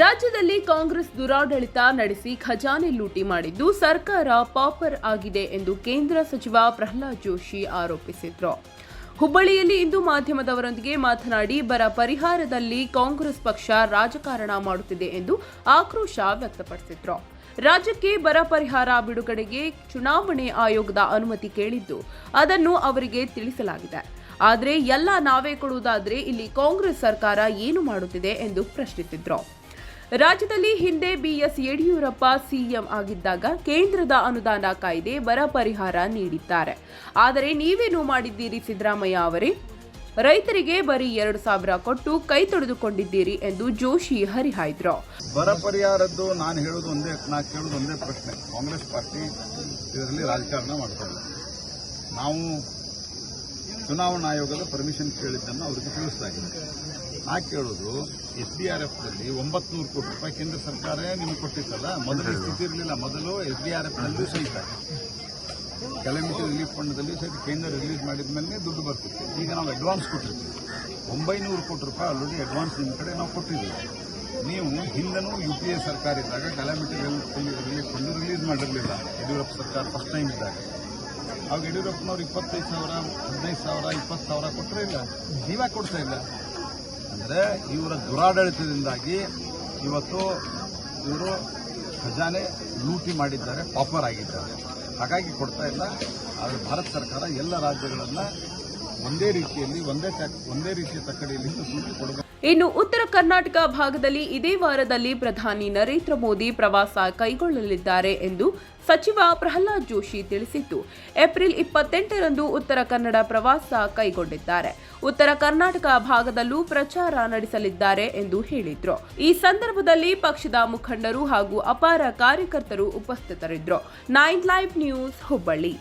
ರಾಜ್ಯದಲ್ಲಿ ಕಾಂಗ್ರೆಸ್ ದುರಾಡಳಿತ ನಡೆಸಿ ಖಜಾನೆ ಲೂಟಿ ಮಾಡಿದ್ದು ಸರ್ಕಾರ ಪಾಪರ್ ಆಗಿದೆ ಎಂದು ಕೇಂದ್ರ ಸಚಿವ ಪ್ರಹ್ಲಾದ್ ಜೋಶಿ ಆರೋಪಿಸಿದ್ರು. ಹುಬ್ಬಳ್ಳಿಯಲ್ಲಿ ಇಂದು ಮಾಧ್ಯಮದವರೊಂದಿಗೆ ಮಾತನಾಡಿ, ಬರ ಪರಿಹಾರದಲ್ಲಿ ಕಾಂಗ್ರೆಸ್ ಪಕ್ಷ ರಾಜಕಾರಣ ಮಾಡುತ್ತಿದೆ ಎಂದು ಆಕ್ರೋಶ ವ್ಯಕ್ತಪಡಿಸಿದ್ರು. ರಾಜ್ಯಕ್ಕೆ ಬರ ಪರಿಹಾರ ಬಿಡುಗಡೆಗೆ ಚುನಾವಣೆ ಆಯೋಗದ ಅನುಮತಿ ಕೇಳಿದ್ದು ಅದನ್ನು ಅವರಿಗೆ ತಿಳಿಸಲಾಗಿದೆ. ಆದರೆ ಎಲ್ಲ ನಾವೇ ಕೊಡುವುದಾದರೆ ಇಲ್ಲಿ ಕಾಂಗ್ರೆಸ್ ಸರ್ಕಾರ ಏನು ಮಾಡುತ್ತಿದೆ ಎಂದು ಪ್ರಶ್ನಿಸಿದ್ರು. ರಾಜ್ಯದಲ್ಲಿ ಹಿಂದೆ ಬಿಎಸ್ ಯಡಿಯೂರಪ್ಪ ಸಿಎಂ ಆಗಿದ್ದಾಗ ಕೇಂದ್ರದ ಅನುದಾನ ಕಾಯ್ದೆ ಬರ ಪರಿಹಾರ ನೀಡಿದ್ದಾರೆ. ಆದರೆ ನೀವೇನು ಮಾಡಿದ್ದೀರಿ ಸಿದ್ದರಾಮಯ್ಯ ಅವರೇ? ರೈತರಿಗೆ ಬರೀ ಎರಡು ಸಾವಿರ ಕೊಟ್ಟು ಕೈ ತೊಡೆದುಕೊಂಡಿದ್ದೀರಿ ಎಂದು ಜೋಶಿ ಹರಿಹಾಯ್ದ್ರು. ಬರ ಪರಿಹಾರದ್ದು ನಾನು ಹೇಳೋದು ಒಂದೇ ನಾ ಕೇಳೋದು ಒಂದೇ ಪ್ರಶ್ನೆ. ಕಾಂಗ್ರೆಸ್ ಪಾರ್ಟಿ ಇದರಲ್ಲಿ ರಾಜಕಾರಣ ಮಾಡ್ತಾರೆ ನಾವು ಚುನಾವಣಾ ಆಯೋಗದ ಪರ್ಮಿಷನ್ ಕೇಳಿದ್ದನ್ನು ಅವರಿಗೆ ತಿಳಿಸ್ತಾ ನಾ ಕೇಳೋದು ಎಸ್ ಡಿ ಆರ್ ಎಫ್ನಲ್ಲಿ ಒಂಬತ್ನೂರು ಕೋಟಿ ರೂಪಾಯಿ ಕೇಂದ್ರ ಸರ್ಕಾರ ನಿಮಗೆ ಕೊಟ್ಟಿತ್ತಲ್ಲ? ಮೊದಲು ಸ್ಥಿತಿ ಇರಲಿಲ್ಲ. ಮೊದಲು ಎಸ್ ಡಿ ಆರ್ ಎಫ್ನಲ್ಲೂ ಸಹಿತ. ಕೆಲಮಿಟಿ ರಿಲೀಫ್ ಫಂಡ್ದಲ್ಲಿ ಸಹಿತ ಕೇಂದ್ರ ರಿಲೀಸ್ ಮಾಡಿದ ಮೇಲೆ ದುಡ್ಡು ಬರ್ತಿತ್ತು. ಈಗ ನಾವು ಅಡ್ವಾನ್ಸ್ ಕೊಟ್ಟಿರ್ತೀವಿ. ಒಂಬೈನೂರು ಕೋಟಿ ರೂಪಾಯಿ ಆಲ್ರೆಡಿ ಅಡ್ವಾನ್ಸ್ ನಿಮ್ಮ ಕಡೆ ನಾವು ಕೊಟ್ಟಿದ್ದೀವಿ. ನೀವು ಹಿಂದನೂ ಯು ಪಿ ಎ ಸರ್ಕಾರ ಇದ್ದಾಗ ಕೆಲಮಿಟಿ ರಿಲೀಫ್ ಫಂಡ್ ರಿಲೀಸ್ ಮಾಡಿರಲಿಲ್ಲ. ಯಡಿಯೂರಪ್ಪ ಸರ್ಕಾರ ಫಸ್ಟ್ ಟೈಮ್ ಇದ್ದಾಗ. ಅವಾಗ ಯಡಿಯೂರಪ್ಪನವ್ರು ಇಪ್ಪತ್ತೈದು ಸಾವಿರ ಹದಿನೈದು ಸಾವಿರ ಇಪ್ಪತ್ತು ಸಾವಿರ ಕೊಟ್ಟರೆ ಇಲ್ಲ. ನೀವೇ ಕೊಡ್ತಾ ಇಲ್ಲ. ಅಂದರೆ ಇವರ ದುರಾಡಳಿತದಿಂದಾಗಿ ಇವತ್ತು ಇವರು ಖಜಾನೆ ಲೂಟಿ ಮಾಡಿದ್ದಾರೆ ಪಾಪರ್ ಆಗಿದ್ದಾರೆ. ಹಾಗಾಗಿ ಕೊಡ್ತಾ ಇಲ್ಲ. ಆದರೆ ಭಾರತ ಸರ್ಕಾರ ಎಲ್ಲ ರಾಜ್ಯಗಳನ್ನು ಒಂದೇ ರೀತಿಯಲ್ಲಿ, ಒಂದೇ ಒಂದೇ ರೀತಿಯ ತಕ್ಕಡಿಯಲ್ಲಿ ಕೊಡಬೇಕು ಇನ್ನು ಉತ್ತರ ಕರ್ನಾಟಕ ಭಾಗದಲ್ಲಿ ಇದೇ ವಾರದಲ್ಲಿ ಪ್ರಧಾನಿ ನರೇಂದ್ರ ಮೋದಿ ಪ್ರವಾಸ ಕೈಗೊಳ್ಳಲಿದ್ದಾರೆ ಎಂದು ಸಚಿವ ಪ್ರಹ್ಲಾದ್ ಜೋಶಿ ತಿಳಿಸಿದ್ದು, ಏಪ್ರಿಲ್ ಇಪ್ಪತ್ತೆಂಟರಂದು ಉತ್ತರ ಕನ್ನಡ ಪ್ರವಾಸ ಕೈಗೊಂಡಿದ್ದಾರೆ. ಉತ್ತರ ಕರ್ನಾಟಕ ಭಾಗದಲ್ಲೂ ಪ್ರಚಾರ ನಡೆಸಲಿದ್ದಾರೆ ಎಂದು ಹೇಳಿದ್ರು. ಈ ಸಂದರ್ಭದಲ್ಲಿ ಪಕ್ಷದ ಮುಖಂಡರು ಹಾಗೂ ಅಪಾರ ಕಾರ್ಯಕರ್ತರು ಉಪಸ್ಥಿತರಿದ್ದರು. Nine live news Hubballi.